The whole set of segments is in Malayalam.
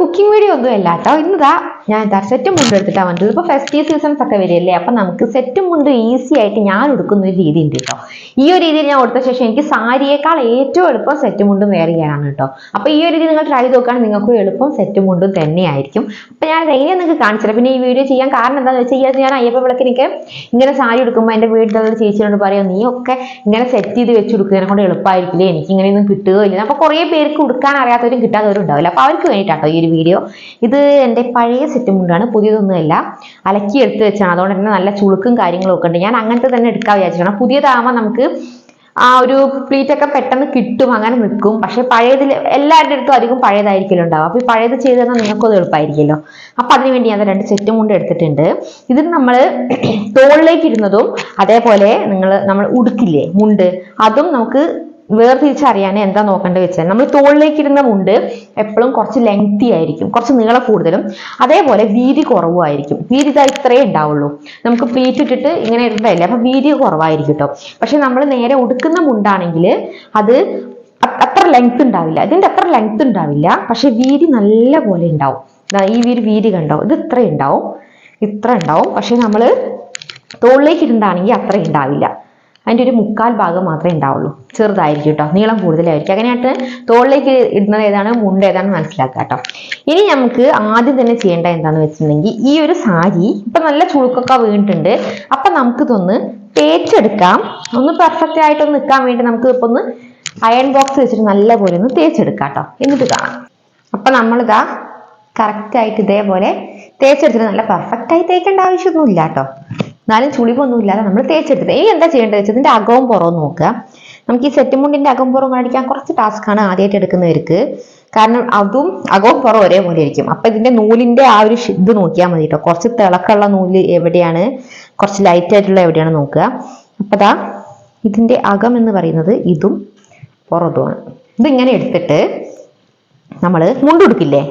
കുക്കിംഗ് വീഡിയോ ഒന്നും അല്ല കേട്ടോ ഇന്നതാ ഞാൻ എന്താ സെറ്റും മുണ്ട് എടുത്തിട്ടാണ് വന്നത്. ഇപ്പോൾ ഫെസ്റ്റീവ് സീസൺസ് ഒക്കെ വരികയല്ലേ? അപ്പം നമുക്ക് സെറ്റും മുണ്ട് ഈസി ആയിട്ട് ഞാൻ എടുക്കുന്ന ഒരു രീതി ഉണ്ട് കേട്ടോ. ഈ ഒരു രീതിയിൽ ഞാൻ കൊടുത്ത ശേഷം എനിക്ക് സാരിയേക്കാൾ ഏറ്റവും എളുപ്പം സെറ്റും മുണ്ടും വെയർ ചെയ്യാനാണ് കേട്ടോ. അപ്പോൾ ഈ ഒരു രീതി നിങ്ങൾ ട്രൈ നോക്കുകയാണെങ്കിൽ നിങ്ങൾക്ക് എളുപ്പം സെറ്റും മുണ്ടും തന്നെയായിരിക്കും അപ്പം ഞാൻ എങ്ങനെ നിങ്ങൾക്ക് കാണിച്ചില്ല പിന്നെ ഈ വീഡിയോ ചെയ്യാൻ കാരണം എന്താണെന്ന് വെച്ചാൽ ഈ ഞാൻ അയ്യപ്പ വിളക്ക് എനിക്ക് ഇങ്ങനെ സാരി എടുക്കുമ്പോൾ എന്റെ വീട്ടിലുള്ള ചേച്ചിയോട് പറയും നീ ഒക്കെ ഇങ്ങനെ സെറ്റ് ചെയ്ത് വെച്ച് കൊടുക്കുന്നതിനെ കൊണ്ട് എളുപ്പമായിരിക്കില്ലേ എനിക്ക് ഇങ്ങനെയൊന്നും കിട്ടുകയില്ല അപ്പോൾ കുറേ പേർക്ക് ഉടുക്കാൻ അറിയാത്തവരും കിട്ടാത്തവരും ഉണ്ടാവില്ല. അപ്പോൾ അവർക്ക് വേണ്ടിയിട്ടാട്ടോ ഈ ഒരു വീഡിയോ ഇത് എന്റെ പഴയ സെറ്റ് മുണ്ടാണ് പുതിയതൊന്നുമല്ല. അലക്കി എടുത്ത് വെച്ചാണ്. അതുകൊണ്ട് തന്നെ നല്ല ചുളുക്കും കാര്യങ്ങളും ഒക്കെ ഉണ്ട്. ഞാൻ അങ്ങനത്തെ തന്നെ എടുക്കാൻ വിചാരിച്ചാണ് പുതിയതാകുമ്പോൾ നമുക്ക് ആ ഒരു പ്ലീറ്റ് ഒക്കെ പെട്ടെന്ന് കിട്ടും. അങ്ങനെ നിൽക്കും. പക്ഷെ പഴയതിൽ എല്ലാവരുടെ അടുത്തും അധികം പഴയതായിരിക്കുമല്ലോ ഉണ്ടാവും അപ്പോൾ ഈ പഴയത് ചെയ്ത് തന്നാൽ നിങ്ങൾക്കും അത് എളുപ്പമായിരിക്കുമല്ലോ. അപ്പോൾ അതിന് വേണ്ടി ഞാൻ രണ്ട് സെറ്റും കൊണ്ട് എടുത്തിട്ടുണ്ട്. ഇതിന് നമ്മൾ തോളിലേക്ക് ഇടുന്നതും അതേപോലെ നിങ്ങൾ നമ്മൾ ഉടുക്കില്ലേ? മുണ്ട്. അതും നമുക്ക് വേർതിരിച്ചറിയാൻ എന്താ നോക്കേണ്ടത് വെച്ചാൽ നമ്മൾ തോളിലേക്ക് ഇരുന്ന മുണ്ട് എപ്പോഴും കുറച്ച് ലെങ്തി ആയിരിക്കും കുറച്ച് നീളം കൂടുതലും. അതേപോലെ വീതി കുറവുമായിരിക്കും. വീതി ഇതാ ഇത്രയേ ഉണ്ടാവുള്ളൂ. നമുക്ക് പ്ലീറ്റ് ഇട്ടിട്ട് ഇങ്ങനെ ഇടണ്ടല്ലേ? അപ്പൊ വീതി കുറവായിരിക്കും കേട്ടോ പക്ഷെ നമ്മൾ നേരെ ഉടുക്കുന്ന മുണ്ടാണെങ്കിൽ അത് അത്ര ലെങ്ത് ഉണ്ടാവില്ല. ഇതിന്റെ അത്ര ലെങ്ത് ഉണ്ടാവില്ല. പക്ഷെ വീതി നല്ല പോലെ ഉണ്ടാവും. ഈ വീര് വീതി കണ്ടോ? ഇത് ഇത്ര ഉണ്ടാവും. ഇത്ര ഉണ്ടാവും. പക്ഷെ നമ്മൾ തോളിലേക്ക് ഇടുന്നതാണെങ്കിൽ അത്ര ഉണ്ടാവില്ല. അതിന്റെ ഒരു മുക്കാൽ ഭാഗം മാത്രമേ ഉണ്ടാവുള്ളൂ. ചെറുതായിരിക്കും കേട്ടോ നീളം കൂടുതലായിരിക്കും. അങ്ങനെയായിട്ട് തോളിലേക്ക് ഇടുന്നത് ഏതാണ്? മുണ്ട് ഏതാണ് മനസ്സിലാക്കുക കേട്ടോ ഇനി നമുക്ക് ആദ്യം തന്നെ ചെയ്യേണ്ട എന്താണെന്ന് വെച്ചിട്ടുണ്ടെങ്കിൽ ഈ ഒരു സാരി ഇപ്പം നല്ല ചുളുക്കൊക്കെ വീണിട്ടുണ്ട്. അപ്പം നമുക്കിതൊന്ന് തേച്ചെടുക്കാം. ഒന്ന് പെർഫെക്റ്റ് ആയിട്ടൊന്ന് നിൽക്കാൻ വേണ്ടി നമുക്ക് ഇപ്പം ഒന്ന് അയൺ ബോക്സ് വെച്ചിട്ട് നല്ലപോലെ ഒന്ന് തേച്ചെടുക്കാം കേട്ടോ എന്നിട്ട് കാണാം. അപ്പം നമ്മളിതാ കറക്റ്റ് ആയിട്ട് ഇതേപോലെ തേച്ചെടുത്തിട്ട് നല്ല പെർഫെക്റ്റ് ആയി തേക്കേണ്ട ആവശ്യമൊന്നുമില്ല കേട്ടോ എന്നാലും ചുളിവൊന്നും ഇല്ലാതെ നമ്മൾ തേച്ചെടുത്തത്. ഇനി എന്താ ചെയ്യേണ്ടത് വെച്ചാൽ ഇതിന്റെ അകവും പുറവും നോക്കുക. നമുക്ക് ഈ സെറ്റ് മുണ്ടിന്റെ അകവും പുറവും കാണിക്കാൻ കുറച്ച് ടാസ്ക് ആണ് ആദ്യമായിട്ട് എടുക്കുന്നവർക്ക്. കാരണം അതും അകവും പുറവും ഒരേപോലെ ഇരിക്കും. അപ്പൊ ഇതിന്റെ നൂലിന്റെ ആ ഒരു ഇത് നോക്കിയാൽ മതി കേട്ടോ കുറച്ച് തിളക്കമുള്ള നൂൽ എവിടെയാണ്? കുറച്ച് ലൈറ്റ് ആയിട്ടുള്ള എവിടെയാണ് നോക്കുക. അപ്പൊ ദാ ഇതിന്റെ അകം എന്ന് പറയുന്നത് ഇതും പുറത്തുമാണ് ഇതിങ്ങനെ എടുത്തിട്ട് നമ്മൾ മുണ്ടുടുക്കില്ലേ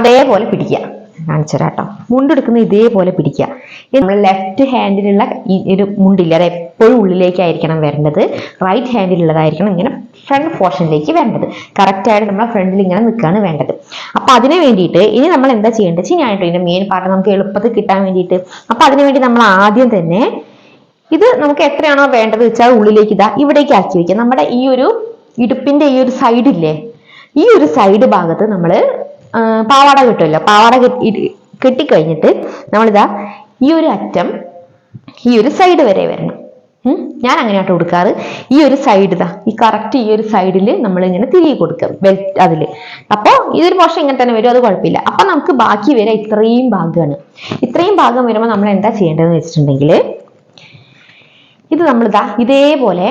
അതേപോലെ പിടിക്കുക. കാണിച്ചുതരാം കേട്ടോ മുണ്ടെടുക്കുന്ന ഇതേപോലെ പിടിക്കുക. നമ്മൾ ലെഫ്റ്റ് ഹാൻഡിലുള്ള ഈ ഒരു മുണ്ടില്ല അത് എപ്പോഴും ഉള്ളിലേക്കായിരിക്കണം വരേണ്ടത്. റൈറ്റ് ഹാൻഡിലുള്ളതായിരിക്കണം ഇങ്ങനെ ഫ്രണ്ട് പോർഷനിലേക്ക് വേണ്ടത് കറക്റ്റായിട്ട് നമ്മളെ ഫ്രണ്ടിൽ ഇങ്ങനെ നിൽക്കുകയാണ് വേണ്ടത്. അപ്പോൾ അതിന് വേണ്ടിയിട്ട് ഇനി നമ്മൾ എന്താ ചെയ്യേണ്ടത്? വെച്ചാൽ കേട്ടോ ഇതിന്റെ മെയിൻ പാർട്ട് നമുക്ക് എളുപ്പത്തിൽ കിട്ടാൻ വേണ്ടിയിട്ട്. അപ്പോൾ അതിന് വേണ്ടി നമ്മൾ ആദ്യം തന്നെ ഇത് നമുക്ക് എത്രയാണോ വേണ്ടത് വെച്ചാൽ ഉള്ളിലേക്ക് ഇതാ ഇവിടേക്ക് ആക്കി വെക്കുക. നമ്മുടെ ഈ ഒരു ഇടുപ്പിന്റെ ഈ ഒരു സൈഡില്ലേ ഈ ഒരു സൈഡ് ഭാഗത്ത് നമ്മൾ പാവാട കിട്ടുമല്ലോ. പാവാട കെട്ടി കെട്ടിക്കഴിഞ്ഞിട്ട് നമ്മളിതാ ഈ ഒരു അറ്റം ഈ ഒരു സൈഡ് വരെ വരണം. ഞാൻ അങ്ങനെയാട്ടോ കൊടുക്കാറ്. ഈ ഒരു സൈഡ് ഇതാ. ഈ കറക്റ്റ് ഈ ഒരു സൈഡിൽ നമ്മൾ ഇങ്ങനെ തിരികെ കൊടുക്കും. ബെൽറ്റ് അതിൽ അപ്പോൾ ഇതൊരു പോർഷൻ ഇങ്ങനെ തന്നെ വരും. അത് കുഴപ്പമില്ല. അപ്പൊ നമുക്ക് ബാക്കി വരെ ഇത്രയും ഭാഗമാണ് ഇത്രയും ഭാഗം വരുമ്പോൾ നമ്മൾ എന്താ ചെയ്യേണ്ടതെന്ന് വെച്ചിട്ടുണ്ടെങ്കിൽ ഇത് നമ്മൾ നമ്മളിതാ ഇതേപോലെ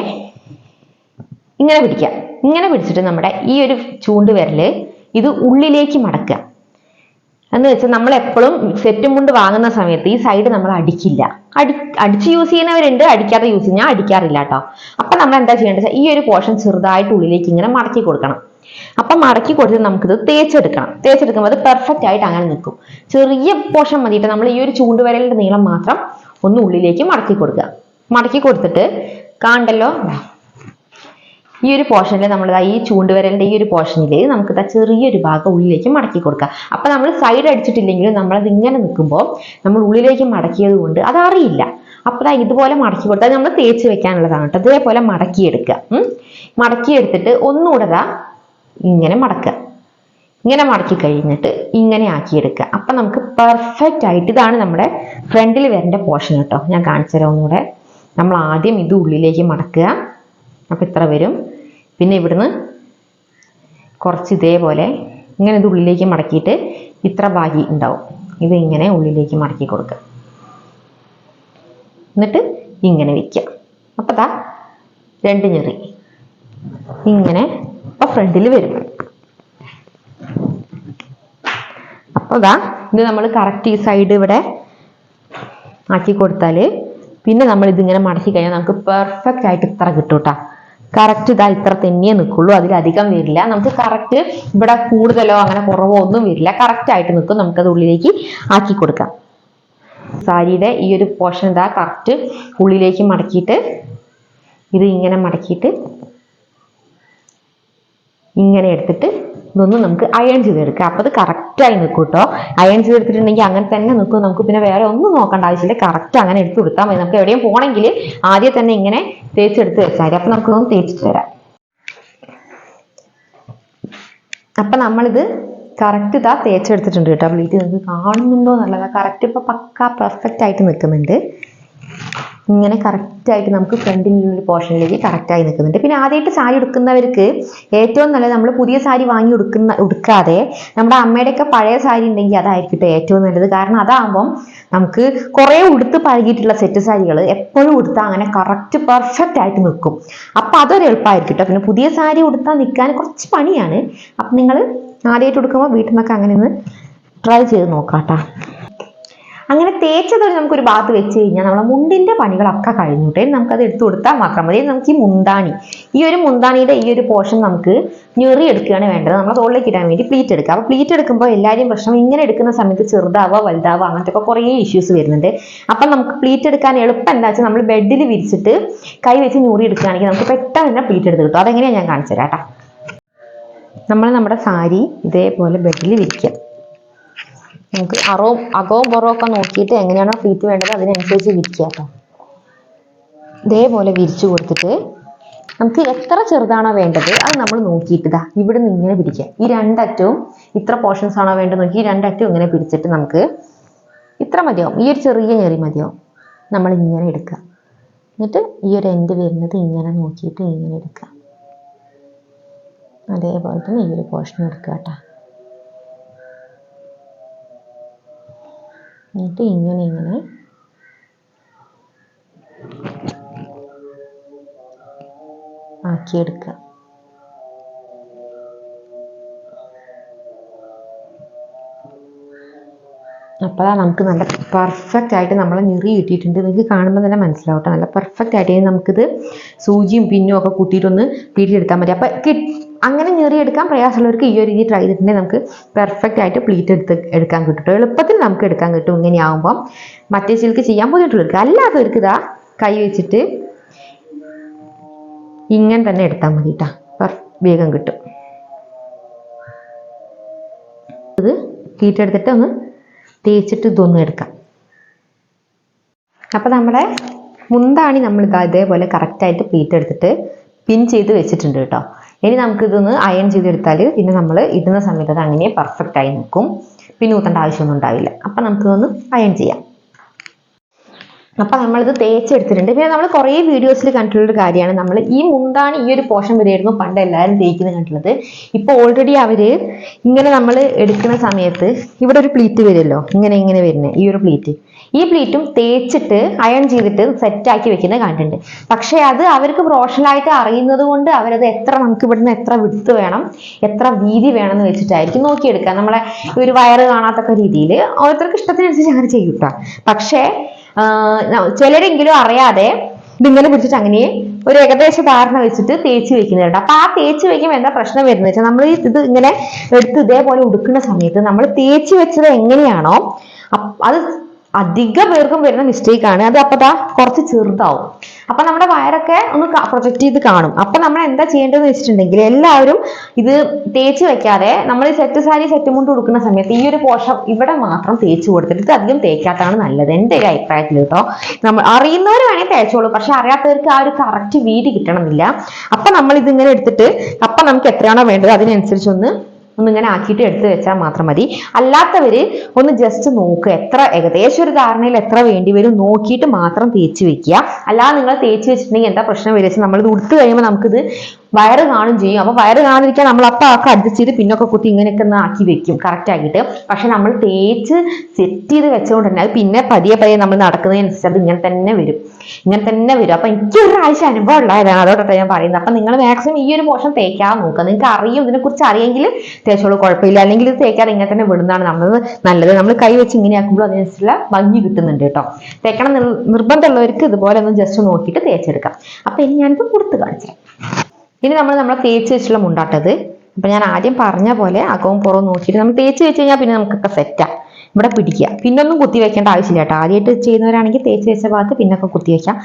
ഇങ്ങനെ പിടിക്കാം. ഇങ്ങനെ പിടിച്ചിട്ട് നമ്മുടെ ഈ ഒരു ചൂണ്ട് വിരൽ ഇത് ഉള്ളിലേക്ക് മടക്കുക. എന്ന് വെച്ചാൽ നമ്മൾ എപ്പോഴും സെറ്റും മുണ്ട് വാങ്ങുന്ന സമയത്ത് ഈ സൈഡ് നമ്മൾ അടിക്കില്ല. അടി അടിച്ച് യൂസ് ചെയ്യുന്നവരുണ്ട് അടിക്കാതെ യൂസ് ചെയ്യുന്ന അടിക്കാറില്ല കേട്ടോ അപ്പൊ നമ്മൾ എന്താ ചെയ്യേണ്ടത് വെച്ചാൽ ഈ ഒരു പോർഷൻ ചെറുതായിട്ട് ഉള്ളിലേക്ക് ഇങ്ങനെ മടക്കി കൊടുക്കണം. അപ്പൊ മടക്കി കൊടുത്ത് നമുക്കിത് തേച്ചെടുക്കണം. തേച്ചെടുക്കുമ്പോൾ അത് പെർഫെക്റ്റ് ആയിട്ട് അങ്ങനെ നിൽക്കും. ചെറിയ പോർഷൻ മതിയിട്ട് നമ്മൾ ഈ ഒരു ചൂണ്ടുവരലിന്റെ നീളം മാത്രം ഒന്ന് ഉള്ളിലേക്ക് മടക്കി കൊടുക്കുക. മടക്കി കൊടുത്തിട്ട് കാണ്ടല്ലോ. ഈ ഒരു പോർഷനിൽ നമ്മൾ ഈ ചൂണ്ടുവിരലിന്റെ ഈ ഒരു പോർഷനിൽ നമുക്ക് ദാ ചെറിയൊരു ഭാഗം ഉള്ളിലേക്ക് മടക്കി കൊടുക്കുക അപ്പോൾ നമ്മൾ സൈഡ് അടിച്ചിട്ടില്ലെങ്കിലും നമ്മളത് ഇങ്ങനെ നിൽക്കുമ്പോൾ നമ്മൾ ഉള്ളിലേക്ക് മടക്കിയത് കൊണ്ട് അത് അറിയില്ല. അപ്പോൾ ഇതുപോലെ മടക്കി കൊടുത്താൽ നമ്മൾ തേച്ച് വെക്കാനുള്ളതാണ് കേട്ടോ. അതേപോലെ മടക്കിയെടുക്കുക. മടക്കിയെടുത്തിട്ട് ഒന്നുകൂടെ ഇങ്ങനെ മടക്കുക ഇങ്ങനെ മടക്കി കഴിഞ്ഞിട്ട് ഇങ്ങനെ ആക്കിയെടുക്കുക അപ്പൊ നമുക്ക് പെർഫെക്റ്റ് ആയിട്ട് ഇതാണ് നമ്മുടെ ഫ്രണ്ടിൽ വരേണ്ട പോർഷൻ കേട്ടോ. ഞാൻ കാണിച്ചു തരാം ഒന്നുകൂടെ നമ്മൾ ആദ്യം ഇത് ഉള്ളിലേക്ക് മടക്കുക. അപ്പൊ ഇത്ര വരും. പിന്നെ ഇവിടുന്ന് കുറച്ച് ഇതേപോലെ ഇങ്ങനെ ഇത് ഉള്ളിലേക്ക് മടക്കിയിട്ട് ഇത്ര ബാഗി ഉണ്ടാവും. ഇത് ഇങ്ങനെ ഉള്ളിലേക്ക് മടക്കി കൊടുക്കുക. എന്നിട്ട് ഇങ്ങനെ വെക്കുക. അപ്പൊ ദാ രണ്ട് ഞെറി. ഇങ്ങനെ അപ്പൊ ഫ്രണ്ടിൽ വരും. അപ്പൊ താ ഇത് നമ്മൾ കറക്റ്റ് ഈ സൈഡ് ഇവിടെ ആക്കി കൊടുത്താൽ പിന്നെ നമ്മൾ ഇതിങ്ങനെ മടക്കി കഴിഞ്ഞാൽ നമുക്ക് പെർഫെക്റ്റ് ആയിട്ട് ഇത്ര കിട്ടും കേട്ടോ കറക്റ്റ് ഇതാ ഇത്ര തന്നെയേ നിൽക്കുള്ളൂ. അതിലധികം വരില്ല. നമുക്ക് കറക്റ്റ് ഇവിടെ കൂടുതലോ അങ്ങനെ കുറവോ ഒന്നും വരില്ല. കറക്റ്റ് ആയിട്ട് നിൽക്കും. നമുക്കത് ഉള്ളിലേക്ക് ആക്കി കൊടുക്കാം. സാരിയുടെ ഈ ഒരു പോർഷൻ ഇതാ കറക്റ്റ് ഉള്ളിലേക്ക് മടക്കിയിട്ട് ഇത് ഇങ്ങനെ മടക്കിയിട്ട് ഇങ്ങനെ എടുത്തിട്ട് ഇതൊന്ന് നമുക്ക് അയൺ ചെയ്തെടുക്കാം അപ്പോൾ അത് കറക്റ്റായി നിൽക്കും കേട്ടോ അയൺ ചെയ്തെടുത്തിട്ടുണ്ടെങ്കിൽ അങ്ങനെ തന്നെ നിൽക്കും. നമുക്ക് പിന്നെ വേറെ ഒന്നും നോക്കേണ്ട ആവശ്യമില്ല. കറക്റ്റ് അങ്ങനെ എടുത്തു കൊടുത്താൽ മതി. നമുക്ക് എവിടെയും പോകണമെങ്കിൽ ആദ്യം തന്നെ ഇങ്ങനെ തേച്ചെടുത്ത് വെച്ചാൽ മതി. അപ്പം നമുക്കൊന്ന് തേച്ചിട്ട് വരാം. അപ്പം നമ്മളിത് കറക്റ്റ് ഇതാ തേച്ചെടുത്തിട്ടുണ്ട് കേട്ടോ ബ്ലീറ്റ് നിങ്ങൾക്ക് കാണുന്നുണ്ടോ എന്നുള്ളതാണ് കറക്റ്റ് ഇപ്പോൾ പക്ക പെർഫെക്റ്റ് ആയിട്ട് നിൽക്കുന്നുണ്ട്. ഇങ്ങനെ കറക്റ്റ് ആയിട്ട് നമുക്ക് ഫ്രണ്ടിന്റെ ഒരു പോർഷനിലേക്ക് കറക്റ്റ് ആയി നിൽക്കുന്നുണ്ട്. പിന്നെ ആദ്യമായിട്ട് സാരി ഉടുക്കുന്നവർക്ക് ഏറ്റവും നല്ലത് നമ്മൾ പുതിയ സാരി വാങ്ങി ഉടുക്കുന്ന ഉടുക്കാതെ നമ്മുടെ അമ്മയുടെയൊക്കെ പഴയ സാരി ഉണ്ടെങ്കിൽ അതായിരിക്കും ട്ടോ ഏറ്റവും നല്ലത്. കാരണം അതാകുമ്പം നമുക്ക് കുറേ ഉടുത്ത് പഴകിയിട്ടുള്ള സെറ്റ് സാരികൾ എപ്പോഴും ഉടുത്താൽ അങ്ങനെ കറക്റ്റ് പെർഫെക്റ്റ് ആയിട്ട് നിൽക്കും. അപ്പം അതൊരു എളുപ്പമായിരിക്കും കേട്ടോ പിന്നെ പുതിയ സാരി ഉടുത്താൽ നിൽക്കാൻ കുറച്ച് പണിയാണ്. അപ്പം നിങ്ങൾ ആദ്യമായിട്ട് ഉടുക്കുമ്പോൾ വീട്ടിൽ നിന്നൊക്കെ അങ്ങനെ ഒന്ന് ട്രൈ ചെയ്ത് നോക്കാം ട്ടോ. അങ്ങനെ തേച്ചത് നമുക്കൊരു ഭാഗത്ത് വെച്ച് കഴിഞ്ഞാൽ നമ്മളെ മുണ്ടിന്റെ പണികളൊക്കെ കഴിഞ്ഞിട്ട് നമുക്കത് എടുത്തു കൊടുത്താൽ മാത്രം മതി. നമുക്ക് ഈ മുന്താണി ഈ ഒരു മുന്താണിയുടെ ഈ ഒരു പോർഷൻ നമുക്ക് ഞെറി എടുക്കുകയാണ് വേണ്ടത്. നമ്മൾ തോളിലേക്ക് ഇടാൻ വേണ്ടി പ്ലീറ്റ് എടുക്കുക. അപ്പോൾ പ്ലീറ്റ് എടുക്കുമ്പോൾ എല്ലാവരും പ്രശ്നം ഇങ്ങനെ എടുക്കുന്ന സമയത്ത് ചെറുതാവുക വലുതാവുക അങ്ങനത്തെ ഒക്കെ കുറേ ഇഷ്യൂസ് വരുന്നുണ്ട്. അപ്പം നമുക്ക് പ്ലീറ്റ് എടുക്കാൻ എളുപ്പം എന്താ വെച്ചാൽ നമ്മൾ ബെഡിൽ വിരിച്ചിട്ട് കൈ വെച്ച് ഞൂറി എടുക്കുകയാണെങ്കിൽ നമുക്ക് പെട്ടെന്ന് തന്നെ പ്ലീറ്റ് എടുത്ത് കിട്ടും. അതെങ്ങനെയാണ് ഞാൻ കാണിച്ചു തരാം കേട്ടോ. നമ്മൾ നമ്മുടെ സാരി ഇതേപോലെ ബെഡിൽ വിരിക്കുക. നമുക്ക് അറവും അകവും പുറവും ഒക്കെ നോക്കിയിട്ട് എങ്ങനെയാണോ ഫീറ്റ് വേണ്ടത് അതിനനുസരിച്ച് വിരിക്കുക കേട്ടോ. ഇതേപോലെ വിരിച്ചു കൊടുത്തിട്ട് നമുക്ക് എത്ര ചെറുതാണോ വേണ്ടത് അത് നമ്മൾ നോക്കിയിട്ട് ഇതാ ഇവിടെ നിന്ന് ഇങ്ങനെ പിടിക്കുക. ഈ രണ്ടറ്റവും ഇത്ര പോർഷൻസ് ആണോ വേണ്ടത് നോക്കി ഈ രണ്ടറ്റവും ഇങ്ങനെ പിടിച്ചിട്ട് നമുക്ക് ഇത്ര മതിയാവും. ഈ ഒരു ചെറിയ ഞെറി മതിയാവും. നമ്മൾ ഇങ്ങനെ എടുക്കുക. എന്നിട്ട് ഈ ഒരു എൻഡ് വരുന്നത് ഇങ്ങനെ നോക്കിയിട്ട് ഇങ്ങനെ എടുക്കുക. അതേപോലെ തന്നെ ഈ ഒരു പോർഷൻ എടുക്കുക കേട്ടോ. എന്നിട്ട് ഇങ്ങനെ ഇങ്ങനെ. ആക്കിയെടുക്കുക. അപ്പോഴാണ് നമുക്ക് നല്ല പെർഫെക്റ്റ് ആയിട്ട് നമ്മളെ ഞെറി കിട്ടിയിട്ടുണ്ട്. നിങ്ങൾക്ക് കാണുമ്പോൾ തന്നെ മനസ്സിലാവട്ടെ നല്ല പെർഫെക്റ്റ് ആയിട്ട് നമുക്കിത് സൂചിയും പിന്നും ഒക്കെ കൂട്ടിയിട്ടൊന്ന് പീടിയെടുത്താൽ മതി. അപ്പം അങ്ങനെ ഞെറി എടുക്കാൻ പ്രയാസമുള്ളവർക്ക് ഈ ഒരു രീതി ട്രൈ ചെയ്തിട്ടുണ്ടെങ്കിൽ നമുക്ക് പെർഫെക്റ്റ് ആയിട്ട് പ്ലീറ്റ് എടുത്ത് എടുക്കാൻ കിട്ടും എളുപ്പത്തിൽ നമുക്ക് എടുക്കാൻ കിട്ടും ഇങ്ങനെയാവുമ്പം. മറ്റേ സിൽക്ക് ചെയ്യാൻ ബുദ്ധിമുട്ടുള്ളവർക്ക് അല്ലാത്തവർക്ക് ഇതാ കൈ വെച്ചിട്ട് ഇങ്ങനെ തന്നെ എടുത്താൽ മതി വേഗം കിട്ടും. ഇത് പ്ലീറ്റ് എടുത്തിട്ട് ഒന്ന് തേച്ചിട്ട് ഇതൊന്നും എടുക്കാം. അപ്പോൾ നമ്മുടെ മുന്താണി നമ്മൾ ഇതാ ഇതേപോലെ കറക്റ്റായിട്ട് പ്ലീറ്റ് എടുത്തിട്ട് പിൻ ചെയ്ത് വെച്ചിട്ടുണ്ട് കേട്ടോ ഇനി നമുക്ക് നമുക്കിതൊന്ന് അയൺ ചെയ്തെടുത്താൽ പിന്നെ നമ്മൾ ഇടുന്ന സമയത്ത് അത് അങ്ങനെ പെർഫെക്റ്റ് ആയി നിൽക്കും പിന്നെ ഊത്തേണ്ട ആവശ്യമൊന്നും ഉണ്ടാവില്ല. അപ്പം നമുക്കിതൊന്ന് അയൺ ചെയ്യാം. അപ്പം നമ്മളിത് തേച്ചെടുത്തിട്ടുണ്ട്. പിന്നെ നമ്മൾ കുറേ വീഡിയോസിൽ കണ്ടിട്ടുള്ളൊരു കാര്യമാണ്. നമ്മൾ ഈ മുന്താണ് ഈ ഒരു പോഷൻ വരെയായിരുന്നു പണ്ട് എല്ലാവരും തേക്കുന്നത് കണ്ടിട്ടുള്ളത്. ഇപ്പോൾ ഓൾറെഡി അവർ ഇങ്ങനെ നമ്മൾ എടുക്കുന്ന സമയത്ത് ഇവിടെ ഒരു പ്ലീറ്റ് വരുമല്ലോ. ഇങ്ങനെ ഇങ്ങനെ വരുന്നത് ഈ ഒരു പ്ലീറ്റ് ഈ പ്ലീറ്റും തേച്ചിട്ട് അയൺ ചെയ്തിട്ട് സെറ്റാക്കി വെക്കുന്ന കണ്ടിട്ടുണ്ട്. പക്ഷേ അത് അവർക്ക് പ്രൊഫഷണലായിട്ട് അറിയുന്നത് കൊണ്ട് അവരത് എത്ര നമുക്ക് ഇവിടുന്ന് എത്ര വിടുത്ത് വേണം എത്ര വീതി വേണം എന്ന് വെച്ചിട്ടായിരിക്കും നോക്കിയെടുക്കുക. നമ്മളെ ഒരു വയറ് കാണാത്തക്ക രീതിയിൽ ഓരോരുത്തർക്ക് ഇഷ്ടത്തിനനുസരിച്ച് അങ്ങനെ ചെയ്യും കേട്ടോ പക്ഷേ ചിലരെങ്കിലും അറിയാതെ ഇതിങ്ങനെ പിടിച്ചിട്ട് അങ്ങനെ ഒരു ഏകദേശ ധാരണ വെച്ചിട്ട് തേച്ച് വെക്കുന്നുണ്ട് അപ്പൊ ആ തേച്ച് വെക്കുമ്പോൾ എന്താ പ്രശ്നം വരുന്നത് വെച്ചാൽ നമ്മൾ ഇത് ഇങ്ങനെ എടുത്ത് ഇതേപോലെ ഉടുക്കുന്ന സമയത്ത് നമ്മൾ തേച്ച് വെച്ചത് എങ്ങനെയാണോ അത് അധിക പേർക്കും വരുന്ന മിസ്റ്റേക്ക് ആണ്. അത് അപ്പൊ ദാ കുറച്ച് ചെറുതാവും. അപ്പൊ നമ്മുടെ വയറൊക്കെ ഒന്ന് പ്രൊജക്ട് ചെയ്ത് കാണും. അപ്പൊ നമ്മൾ എന്താ ചെയ്യേണ്ടതെന്ന് വെച്ചിട്ടുണ്ടെങ്കിൽ എല്ലാവരും ഇത് തേച്ച് വെക്കാതെ നമ്മൾ സെറ്റ് സാരി സെറ്റ് മുണ്ട് കൊടുക്കുന്ന സമയത്ത് ഈ ഒരു പോഷം ഇവിടെ മാത്രം തേച്ച് കൊടുത്തിട്ട് അധികം തേക്കാത്താണ് നല്ലത്. എന്റെ ഒരു അഭിപ്രായത്തിൽ കേട്ടോ. നമ്മൾ അറിയുന്നവർ വേണേൽ തേച്ചോളൂ. പക്ഷെ അറിയാത്തവർക്ക് ആ ഒരു കറക്റ്റ് വീതി കിട്ടണമെന്നില്ല. അപ്പൊ നമ്മൾ ഇതിങ്ങനെ എടുത്തിട്ട് അപ്പൊ നമുക്ക് എത്രയാണോ വേണ്ടത് അതിനനുസരിച്ച് ഒന്ന് ഒന്നിങ്ങനെ ആക്കിയിട്ട് എടുത്തു വെച്ചാൽ മാത്രം മതി. അല്ലാത്തവര് ഒന്ന് ജസ്റ്റ് നോക്കുക എത്ര ഏകദേശം ഒരു ധാരണയിൽ എത്ര വേണ്ടി വരും നോക്കിയിട്ട് മാത്രം തേച്ച് വെക്കുക. അല്ലാതെ നിങ്ങൾ തേച്ച് വെച്ചിട്ടുണ്ടെങ്കിൽ എന്താ പ്രശ്നം നമ്മൾ നമ്മളിത് ഉടുത്ത് കഴിയുമ്പോൾ നമുക്കിത് വയറ് കാണും ചെയ്യും. അപ്പൊ വയറ് കാണാതിരിക്കാൻ നമ്മൾ അപ്പൊ ഒക്കെ അഡ്ജസ്റ്റ് ചെയ്ത് പിന്നൊക്കെ കുത്തി ഇങ്ങനെയൊക്കെ ഒന്ന് ആക്കി വെക്കും. കറക്റ്റ് ആക്കിയിട്ട്. പക്ഷെ നമ്മൾ തേച്ച് സെറ്റ് ചെയ്ത് വെച്ചുകൊണ്ട് തന്നെ അത് പിന്നെ പതിയെ പതിയെ നമ്മൾ നടക്കുന്നതിനനുസരിച്ച് അത് ഇങ്ങനെ തന്നെ വരും. ഇങ്ങനെ തന്നെ വരും. അപ്പൊ എനിക്ക് ഒരു പ്രാവശ്യം അനുഭവം ഉള്ളതാണ് അതോടൊപ്പം ഞാൻ പറയുന്നത്. അപ്പൊ നിങ്ങൾ മാക്സിമം ഈ ഒരു പോർഷൻ തേക്കാൻ നോക്കുക. നിങ്ങൾക്ക് അറിയും. ഇതിനെക്കുറിച്ച് അറിയെങ്കിൽ തേച്ചോളൂ. കുഴപ്പമില്ല. അല്ലെങ്കിൽ ഇത് തേക്കാതെ ഇങ്ങനെ തന്നെ വിടുന്നതാണ് നമ്മൾ നല്ലത്. നമ്മൾ കൈ വെച്ച് ഇങ്ങനെ ആക്കുമ്പോൾ അതിനനുസരിച്ചുള്ള ഭംഗി കിട്ടുന്നുണ്ട് കേട്ടോ. തേക്കണം നിർബന്ധമുള്ളവർക്ക് ഇതുപോലെ ഒന്ന് ജസ്റ്റ് നോക്കിയിട്ട് തേച്ചെടുക്കാം. അപ്പൊ ഇനി ഞാനിത് കൊടുത്ത് കാണിച്ചു ഇനി നമ്മൾ നമ്മളെ തേച്ച് വെച്ചുള്ള മുണ്ടാട്ടത്. അപ്പൊ ഞാൻ ആദ്യം പറഞ്ഞ പോലെ അകവും പുറവും നോക്കിയിട്ട് നമ്മൾ തേച്ച് വെച്ച് കഴിഞ്ഞാൽ പിന്നെ നമുക്കൊക്കെ സെറ്റാ ഇവിടെ പിടിക്കുക. പിന്നൊന്നും കുത്തി വെക്കേണ്ട ആവശ്യമില്ല കേട്ടോ. ആദ്യമായിട്ട് ചെയ്യുന്നവരാണെങ്കിൽ തേച്ച് വെച്ച ഭാഗത്ത് പിന്നൊക്കെ കുത്തി വെക്കാം.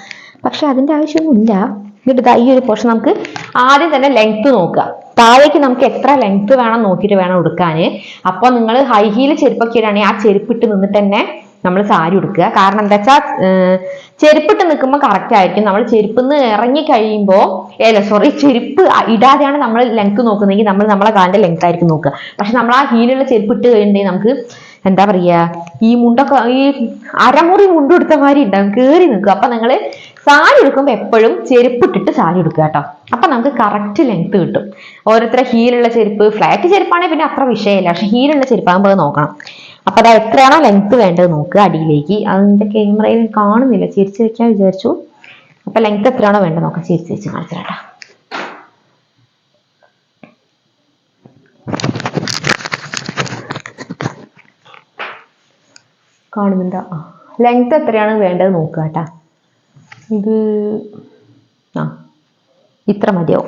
പക്ഷെ അതിന്റെ ആവശ്യമൊന്നുമില്ല. എന്നിട്ട് ദാ ഈ ഒരു പോർഷൻ നമുക്ക് ആദ്യം തന്നെ ലെങ്ത് നോക്കുക. താഴേക്ക് നമുക്ക് എത്ര ലെങ്ത് വേണം നോക്കിയിട്ട് വേണം ഉടുക്കാൻ അപ്പോൾ നിങ്ങൾ ഹൈ ഹീൽ ചെരുപ്പൊക്കെ ഇടുകയാണെങ്കിൽ ആ ചെരുപ്പിട്ട് നിന്നിട്ട് തന്നെ നമ്മൾ സാരി ഉടുക്കുക. കാരണം എന്താ വെച്ചാൽ ചെരുപ്പിട്ട് നിൽക്കുമ്പോൾ കറക്റ്റ് ആയിരിക്കും. നമ്മൾ ചെരുപ്പിൽ നിന്ന് ഇറങ്ങി കഴിയുമ്പോൾ അല്ല സോറി ചെരുപ്പ് ഇടാതെയാണ് നമ്മൾ ലെങ്ത് നോക്കുന്നതെങ്കിൽ നമ്മൾ നമ്മളെ കാലിന്റെ ലെങ്ത് ആയിരിക്കും നോക്കുക. പക്ഷെ നമ്മൾ ആ ഹീലുള്ള ചെരുപ്പ് ഇട്ട് കഴിഞ്ഞിട്ടുണ്ടെങ്കിൽ നമുക്ക് എന്താ പറയാ ഈ മുണ്ടൊക്കെ ഈ അരമുറി മുണ്ട് എടുത്ത മാതിരി ഉണ്ടാവും കേറി നിൽക്കും അപ്പൊ നിങ്ങൾ സാരി എടുക്കുമ്പോൾ എപ്പോഴും ചെരുപ്പ് ഇട്ടിട്ട് സാരി എടുക്കുക കേട്ടോ. അപ്പൊ നമുക്ക് കറക്റ്റ് ലെങ്ത് കിട്ടും. ഓരോരുത്തരെ ഹീലുള്ള ചെരുപ്പ് ഫ്ലാറ്റ് ചെരുപ്പാണെങ്കിൽ പിന്നെ അത്ര വിഷയമില്ല. പക്ഷെ ഹീലുള്ള ചെരുപ്പാകുമ്പോൾ നോക്കണം. അപ്പൊ അത് എത്രയാണോ ലെങ്ത് വേണ്ടത് നോക്കുക അടിയിലേക്ക്. അതിന്റെ ക്യാമറയിൽ കാണുന്നില്ല. ചിരിച്ച് വെക്കാൻ വിചാരിച്ചു. അപ്പൊ ലെങ്ത് എത്രയാണോ വേണ്ടത് നോക്കാം. ചിരിച്ച് വെച്ച് കാണിച്ചു കേട്ടോ കാണുന്നുണ്ടോ? ലെങ്ത് എത്രയാണ് വേണ്ടത് നോക്കുക കേട്ടാ. ഇത് ആ ഇത്ര മതിയോ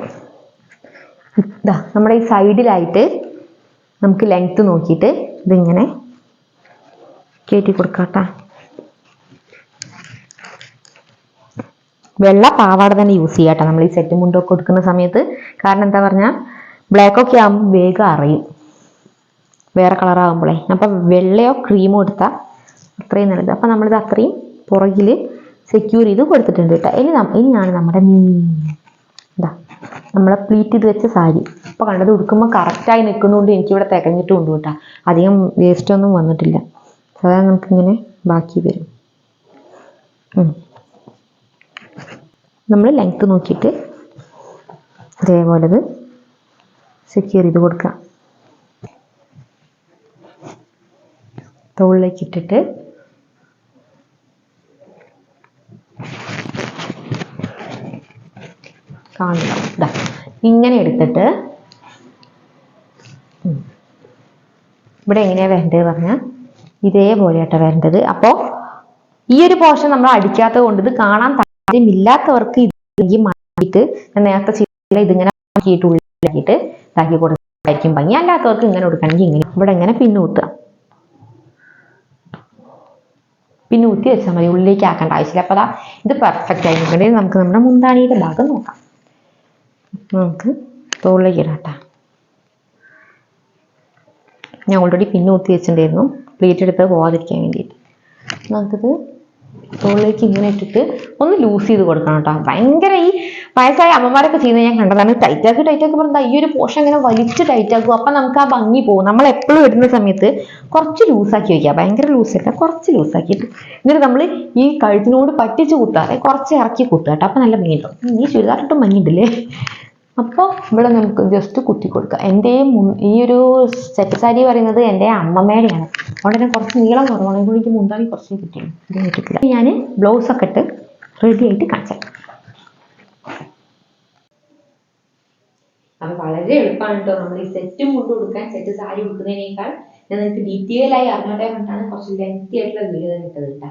ഇതാ നമ്മുടെ ഈ സൈഡിലായിട്ട് നമുക്ക് ലെങ്ത് നോക്കിയിട്ട് ഇതിങ്ങനെ കയറ്റി കൊടുക്കാട്ടാ. വെള്ള പാവാട തന്നെ യൂസ് ചെയ്യാട്ടോ. നമ്മൾ ഈ സെറ്റ് മുണ്ടൊക്കെ കൊടുക്കുന്ന സമയത്ത്. കാരണം എന്താ പറഞ്ഞാൽ ബ്ലാക്ക് ഒക്കെ ആകുമ്പോൾ വേഗം അറിയും. വേറെ കളറാകുമ്പോഴേ അപ്പം വെള്ളയോ ക്രീമോ എടുത്താൽ അത്രയും നല്ലത്. അപ്പം നമ്മളിത് അത്രയും പുറകിൽ സെക്യൂർ ചെയ്ത് കൊടുത്തിട്ടുണ്ട് കേട്ടോ. ഇനി ഇനിയാണ് നമ്മുടെ മീൻ. എന്താ നമ്മളെ പ്ലീറ്റ് ചെയ്ത് വെച്ച സാരി. അപ്പോൾ കണ്ടത് ഉടുക്കുമ്പോൾ കറക്റ്റായി നിൽക്കുന്നതുകൊണ്ട് എനിക്കിവിടെ തികഞ്ഞിട്ടും ഉണ്ട് കേട്ടോ. അധികം വേസ്റ്റൊന്നും വന്നിട്ടില്ല. സാധാരണ നമുക്കിങ്ങനെ ബാക്കി വരും. നമ്മൾ ലെങ്ത് നോക്കിയിട്ട് ഇതേപോലെ ഇത് സെക്യൂർ ചെയ്ത് കൊടുക്കുക. തോളിലേക്ക് ഇട്ടിട്ട് കാണണം ഇങ്ങനെ എടുത്തിട്ട് ഇവിടെ എങ്ങനെയാ വേണ്ടത് പറഞ്ഞാൽ ഇതേപോലെ ആട്ടോ വരേണ്ടത്. അപ്പോൾ ഈ ഒരു പോർഷൻ നമ്മൾ അടിക്കാത്തത് കൊണ്ട് ഇത് കാണാൻ താല്പര്യമില്ലാത്തവർക്ക് ഇത് മാറ്റിയിട്ട് ഞാൻ നേരത്തെ ചെയ്തില്ല ഇതിങ്ങനെ ആക്കിയിട്ട് ഉള്ളിലാക്കിയിട്ട് ഇതാക്കി കൊടുത്തായിരിക്കും ഭംഗി. അല്ലാത്തവർക്ക് ഇങ്ങനെ കൊടുക്കണമെങ്കിൽ ഇങ്ങനെ. ഇവിടെ ഇങ്ങനെ പിന്നൂത്തുക കുത്തുക. പിന്നെ ഊത്തി വെച്ചാൽ മതി. ഉള്ളിലേക്ക് ആക്കേണ്ട ആവശ്യമില്ല. അപ്പോൾ അതാ ഇത് പെർഫെക്റ്റ് ആയിരിക്കും. നമുക്ക് നമ്മുടെ മുന്താണിയുടെ ഭാഗം നോക്കാം. നമുക്ക് തോളിലേക്ക് ഇടാട്ടാ ഞാൻ ഓൾറെഡി പിന്നെ ഊത്തി വെച്ചിട്ടുണ്ടായിരുന്നു. പ്ലേറ്റ് എടുത്ത് പോവാതിരിക്കാൻ വേണ്ടിയിട്ട്. നമുക്കിത് തോളിലേക്ക് ഇങ്ങനെ ഇട്ടിട്ട് ഒന്ന് ലൂസ് ചെയ്ത് കൊടുക്കണം കേട്ടോ. ഭയങ്കര ഈ വയസ്സായ അമ്മമാരൊക്കെ ചെയ്യുന്നത് ഞാൻ കണ്ടതാണ്. ടൈറ്റ് ആക്കി ടൈറ്റ് ആക്കി പറഞ്ഞാൽ ഈ ഒരു പോഷൻ ഇങ്ങനെ വലിച്ച് ടൈറ്റ് ആക്കും. അപ്പം നമുക്ക് ആ ഭംഗി പോകും. നമ്മൾ എപ്പോഴും ഇടുന്ന സമയത്ത് കുറച്ച് ലൂസാക്കി വയ്ക്കുക ഭയങ്കര ലൂസ് ലൂസല്ല കുറച്ച് ലൂസാക്കിയിട്ട് എന്നിട്ട് നമ്മൾ ഈ കഴുത്തിനോട് പറ്റിച്ച് കുത്താതെ കുറച്ച് ഇറക്കി കുത്തുക കേട്ടോ. അപ്പം നല്ല മീൻ ഉണ്ടാവും ഈ ചുരിദാർ ഇട്ടും ഭംഗിയുണ്ടല്ലേ? അപ്പോൾ ഇവിടെ നമുക്ക് ജസ്റ്റ് കുത്തി കൊടുക്കുക എന്റെ ഈ ഒരു സെറ്റ് സാരി പറയുന്നത് എന്റെ അമ്മമ്മയുടെയാണ് അതുകൊണ്ട് തന്നെ കുറച്ച് നീളം കുറവാണ്. അതുകൊണ്ട് എനിക്ക് മുന്താണി കുറച്ച് കിട്ടിയാണ് ഇത് കിട്ടില്ല ഞാൻ ബ്ലൗസ് ഒക്കെ ഇട്ട് റെഡി ആയിട്ട് കാണിച്ചു അത് വളരെ എളുപ്പമാണ് കേട്ടോ നമ്മൾ ഈ സെറ്റ് മുണ്ട് കൊടുക്കാൻ. സെറ്റ് സാരി കൊടുക്കുന്നതിനേക്കാൾ ഞാൻ നിങ്ങൾക്ക് ഡീറ്റെയിൽ ആയി അറിഞ്ഞോട്ടെ കൊണ്ടാണ് കുറച്ച് ലെങ്തി ആയിട്ടുള്ള വീഡിയോ തന്നെ ഇട്ടത് കേട്ടോ